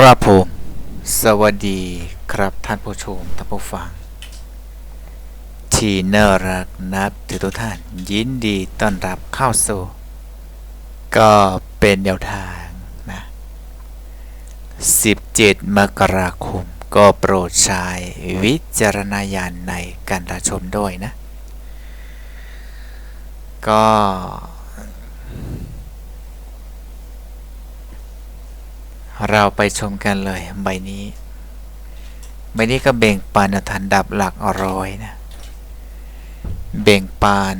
ครับผม สวัสดีครับท่านผู้ชมท่านผู้ฟัง ที่น่ารักนับถือทุกท่านยินดีต้อนรับเข้าสู่ ก็เป็นแนวทางนะ 17 มกราคม ก็โปรดใช้วิจารณญาณในการรับชมด้วยนะ ก็ เราไปชมกันเลยใบนี้ ใบนี้ก็เบ่งปานทันดับหลักร้อยนะ เบ่งปาน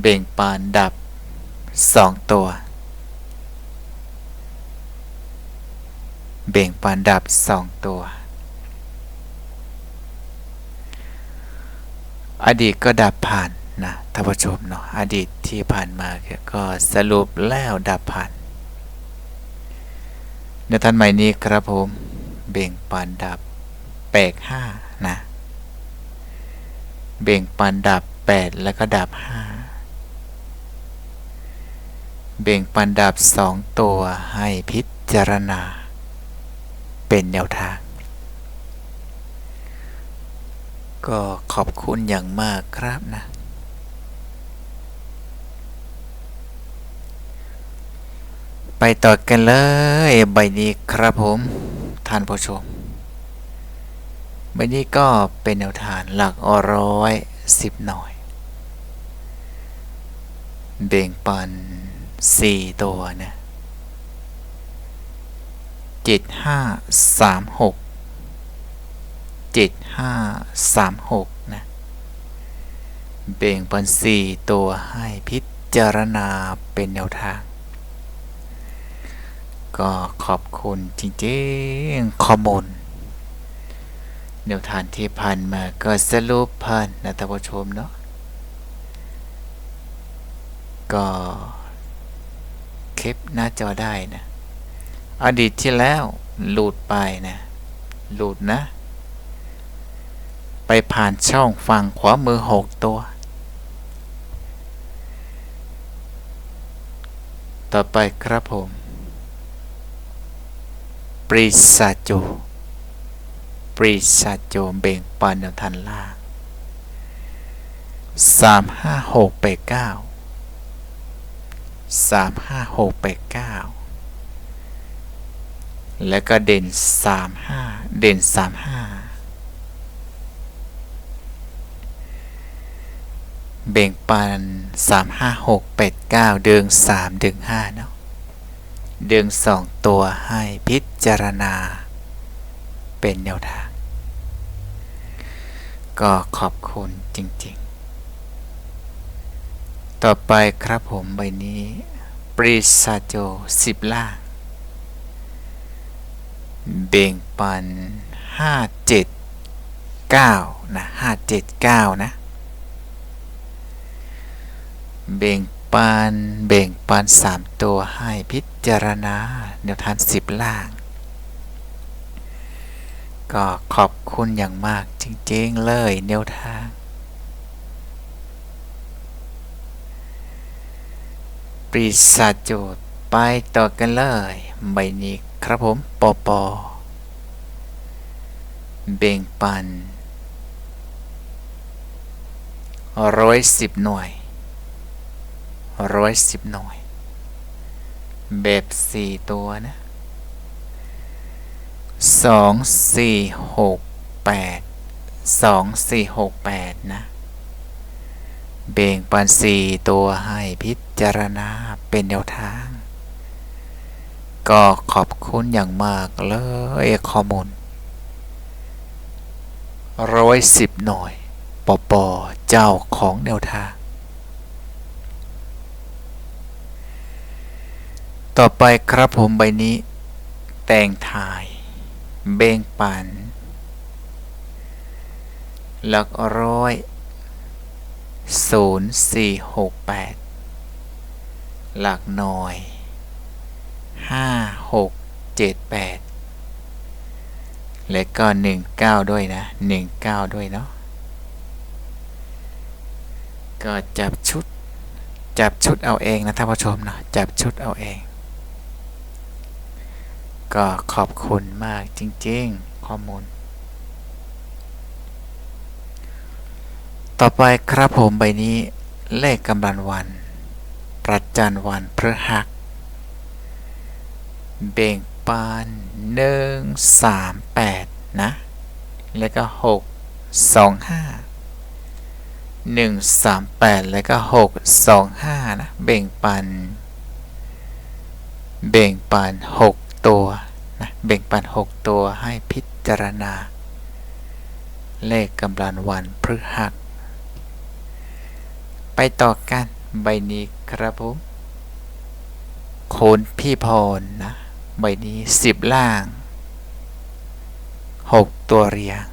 เบ่งปานดับสองตัว เบ่งปานดับสองตัว อดีตก็ดับผ่านนะท่านผู้ชมเนาะอดีตที่ผ่านมาก็สรุปแล้วดับผ่าน ในท่านใหม่นี้ครับผมเบ่งปานดับแปดห้านะ เบ่งปานดับแปดแล้วก็ดับห้าเบ่งปานดับสองตัวให้พิจารณา เป็นแนวทาง ก็ขอบคุณอย่างมากครับนะ ไปต่อกันเลยใบนี้ครับผมท่านผู้ชมใบนี้ก็เป็นแนวทางหลักร้อยสิบหน่อย เบ่งปันสี่ตัวนะเจ็ดห้าสามหกเจ็ดห้าสามหกนะเบ่งปันสี่ตัวให้พิจารณาเป็นแนวทาง ก็ขอบคุณจริงๆข้อมูลแนวทางที่ผ่านมาก็สรุปผ่านนะท่านผู้ชมเนาะก็คลิปหน้าจอได้นะ อดีตที่แล้วหลุดไปนะหลุดนะ ไปผ่านช่องฝั่งขวามือหกตัว ต่อไปครับผม ปริซาโจปริซาโจเบ่งปันแนวทันล่างสามห้าหกแปดเก้าสามห้าหกแปดเก้าแล้วก็เด่นสามห้าเด่นสามห้าเบ่งปันสามห้าหกแปดเก้าเดืองสามเดืองห้าเนาะ ดึงสองตัวให้พิจารณา เป็นแนวทาง ก็ขอบคุณจริงๆ ต่อไปครับผมใบนี้ ปริซาโจสิบล่างเบ่งปันห้าเจ็ดเก้านะห้าเจ็ดเก้านะ เบ่ง ปันเบ่งปันสามตัวให้พิจารณาแนวทางสิบล่าง ก็ขอบคุณอย่างมากจริงๆเลยแนวทาง ปริศาจโจทย์ไปต่อกันเลยใบนี้ครับผมปอปอเบ่งปันร้อยสิบหน่วย ร้อยสิบหน่วย แบบสี่ตัวนะสองสี่หกแปดสองสี่หกแปดนะ เบ่งปันสี่ตัวให้พิจารณาเป็นแนวทาง ก็ขอบคุณอย่างมากเลยข้อมูลร้อยสิบหน่วยปอปอเจ้าของแนวทาง ต่อไปครับผมใบนี้ แต่งถ่าย เบ่งปัน หลักร้อยศูนย์สี่หกแปดหลักหน่อยห้าหกเจ็ดแปดและก็หนึ่งเก้าด้วยนะหนึ่งเก้าด้วยเนาะก็จับชุด จับชุดเอาเองนะท่านผู้ชมเนาะจับชุดเอาเอง ก็ขอบคุณมากจริง ๆ ข้อมูล ต่อไปครับผมใบนี้เลขกำลังวัน ประจันวันพฤหัสเบ่งปานหนึ่งสามแปดนะ แล้วก็หกสองห้าหนึ่งสามแปดแล้วก็หกสองห้านะ เบ่งปัน เบ่งปันหก ตัวนะเบ่งปันหกตัวให้พิจารณา เลขกำลังวันพฤหัสไปต่อกันใบนี้ครับผมโคนพี่พรนะใบนี้สิบล่างหกตัวเรียง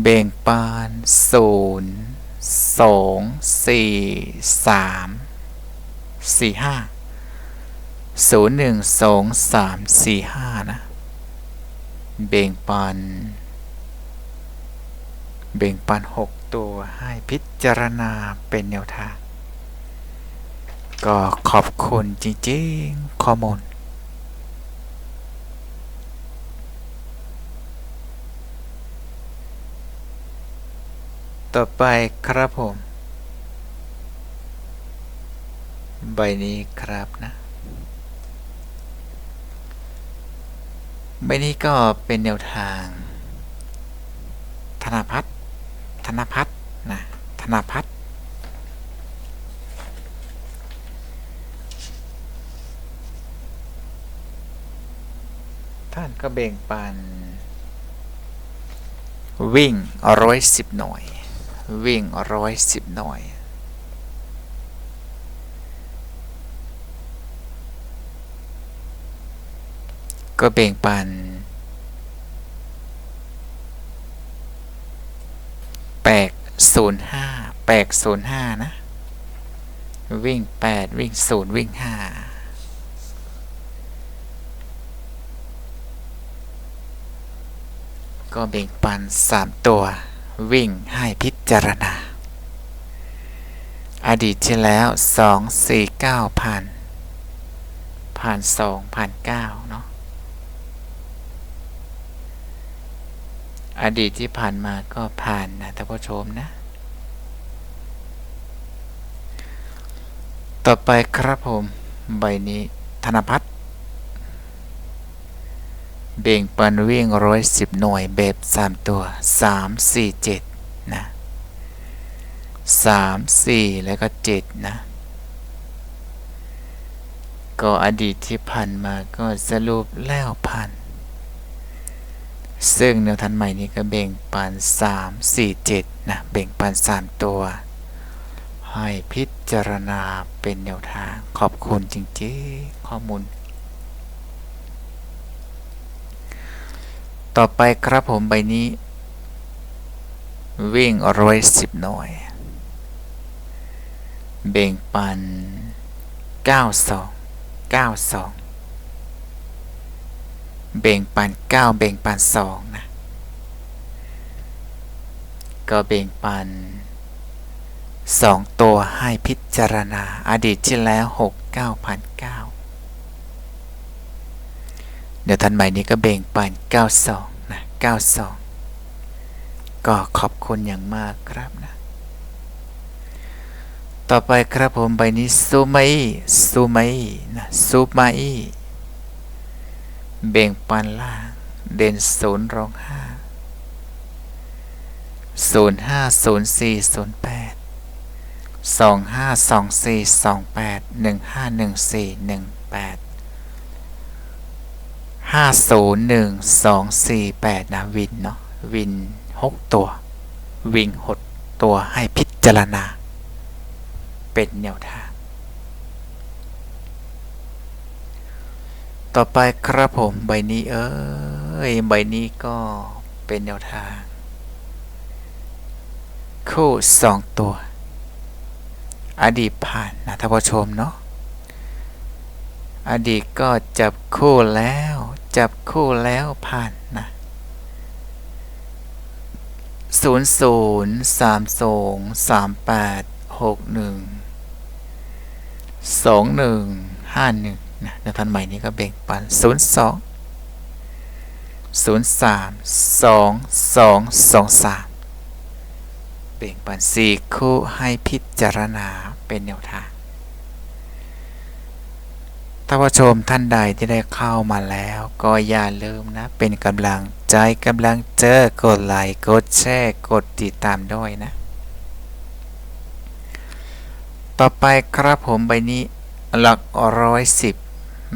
เบ่งปานศูนย์สองสี่สามสี่ห้า ศูนย์หนึ่งสองสามสี่ห้านะ เบ่งปัน เบ่งปันหกตัวให้พิจารณาเป็นแนวทาง ก็ขอบคุณจริงๆ ข้อมูลต่อไปครับผม ใบนี้ครับนะ ใบนี้ก็เป็นแนวทาง ธนพัฒน์ธนพัฒน์นะธนพัฒน์ท่านก็เบ่งปัน วิ่งร้อยสิบหน่วยวิ่งร้อยสิบหน่วย ก็เบ่งปัน แปดศูนย์ห้าแปดศูนย์ห้านะ วิ่งแปดวิ่งศูนย์วิ่งห้าก็เบ่งปันสามตัว วิ่งให้พิจารณา อดีตที่แล้วสองสี่เก้าพันผ่านสองผ่านเก้าเนาะ อดีตที่ผ่านมาก็ผ่านนะท่านผู้ชมนะ ต่อไปครับผม ใบนี้ธนพัฒน์เบ่งปันวิ่งร้อยสิบหน่วยแบบสามตัวสามสี่เจ็ดนะสามสี่แล้วก็เจ็ดนะ ก็อดีตที่ผ่านมาก็สรุปแล้วผ่าน ซึ่งแนวทันใหม่นี้ก็เบ่งปัน 3 4 7นะเบ่งปัน 3 ตัว ให้พิจารณาเป็นแนวทางขอบคุณจริงๆข้อมูล ต่อไปครับผมใบนี้ วิ่งร้อยสิบหน่วย เบ่งปัน 92 92 เบ่งปัน9เบ่งปัน2นะ ก็เบ่งปัน 2 ตัวให้พิจารณาอดีตที่แล้ว 6 9พัน9เดี๋ยวทันใหม่นี้ก็เบ่งปัน 92 นะ 92 ก็ขอบคุณอย่างมากครับนะ ต่อไปครับผมใบนี้ซูไมซูไมนะซูไม เบ่งปันล่าง เด่นศูนย์รองห้าศูนย์ห้าศูนย์สี่ศูนย์แปดสองห้าสองสี่สองแปดหนึ่งห้าหนึ่งสี่หนึ่งแปดห้าศูนย์หนึ่งสองสี่แปดนะวินเนาะวินหกตัว วิ่งหดตัวให้พิจารณา เป็นแนวทาง ต่อไปครับผมใบนี้เอ้ยใบนี้ก็เป็นแนวทาง คู่สองตัว อดีตผ่านนะท่านผู้ชมเนาะอดีตก็จับคู่แล้ว จับคู่แล้วผ่านนะศูนย์ศูนย์สามสองสามแปดหกหนึ่งสองหนึ่งห้าหนึ่ง นะแนวทางใหม่นี้ก็แบ่งปัน 0 2 0 3 2 2 2 3 แบ่งปัน 4 คู่ให้พิจารณาเป็นแนวทางท่านผู้ชมท่านใดที่ได้เข้ามาแล้ว ก็อย่าลืมนะ เป็นกำลังใจกำลังเจอกดไลค์กดแชร์กดติดตามด้วยนะ ต่อไปครับผมใบนี้หลักร้อยสิบ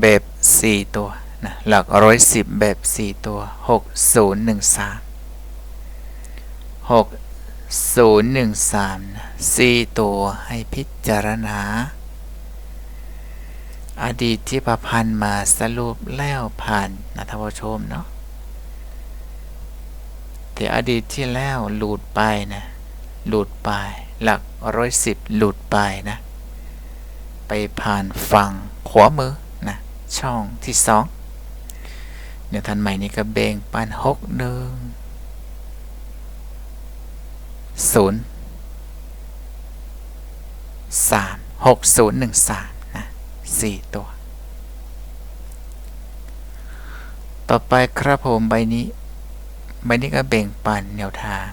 แบบสี่ตัวนะหลักร้อยสิบแบบสี่ตัวหกศูนย์หนึ่งสามหกศูนย์หนึ่งสามนะสี่ตัวให้พิจารณา อดีตที่ประพันธ์มาสรุปแล้วผ่านนะท่านผู้ชมเนาะแต่อดีตที่แล้วหลุดไปนะหลุดไป หลักร้อยสิบหลุดไปนะ ไปผ่านฝั่งขวามือ ช่องที่สองเดี๋ยวทันใหม่นี้ก็เบ่งปันหกหนึ่งศูนย์สามหกศูนย์หนึ่งสามนะสี่ตัว ต่อไปครับผมใบนี้ ใบนี้ก็เบ่งปันแนวทาง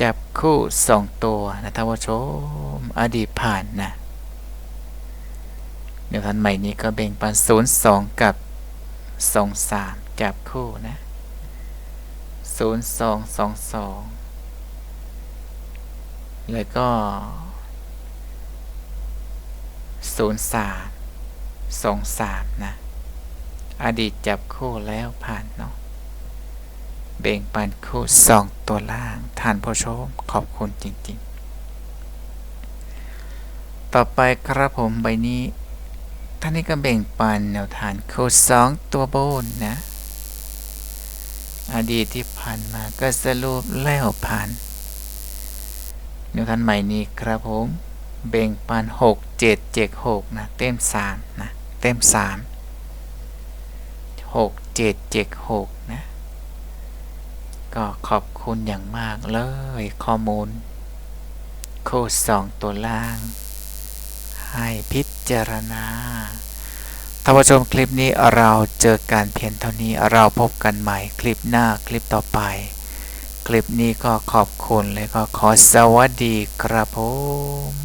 จับคู่สองตัวนะท่านผู้ชมอดีตผ่านนะ เดี๋ยวทันใหม่นี้ก็เบ่งปัน0 2กับ2 3จับคู่นะ0 2 2 2แล้วก็0 3 2 3นะ อดีตจับคู่แล้วผ่านเนาะเบ่งปันคู่สองตัวล่างท่านผู้ชมขอบคุณจริง ๆ ต่อไปครับผมใบนี้ ท่านนี้ก็เบ่งปันแนวทานคู่สองตัวโบนนะ อดีตที่ผ่านมาก็สรุปแล้วผ่านแนวทานใหม่นี้ครับผมเบ่งปันหกเจ็ดเจ็ดหกนะ เต็มสามนะ เต็มสามหกเจ็ดเจ็ดหกนะ ก็ขอบคุณอย่างมากเลยข้อมูล โค้ดสองตัวล่าง ให้พิจารณาท่านผู้ชมคลิปนี้เราเจอการเพียงเท่านี้เราพบกันใหม่คลิปหน้าคลิปต่อไป คลิปนี้ก็ขอบคุณและก็ขอสวัสดีครับผม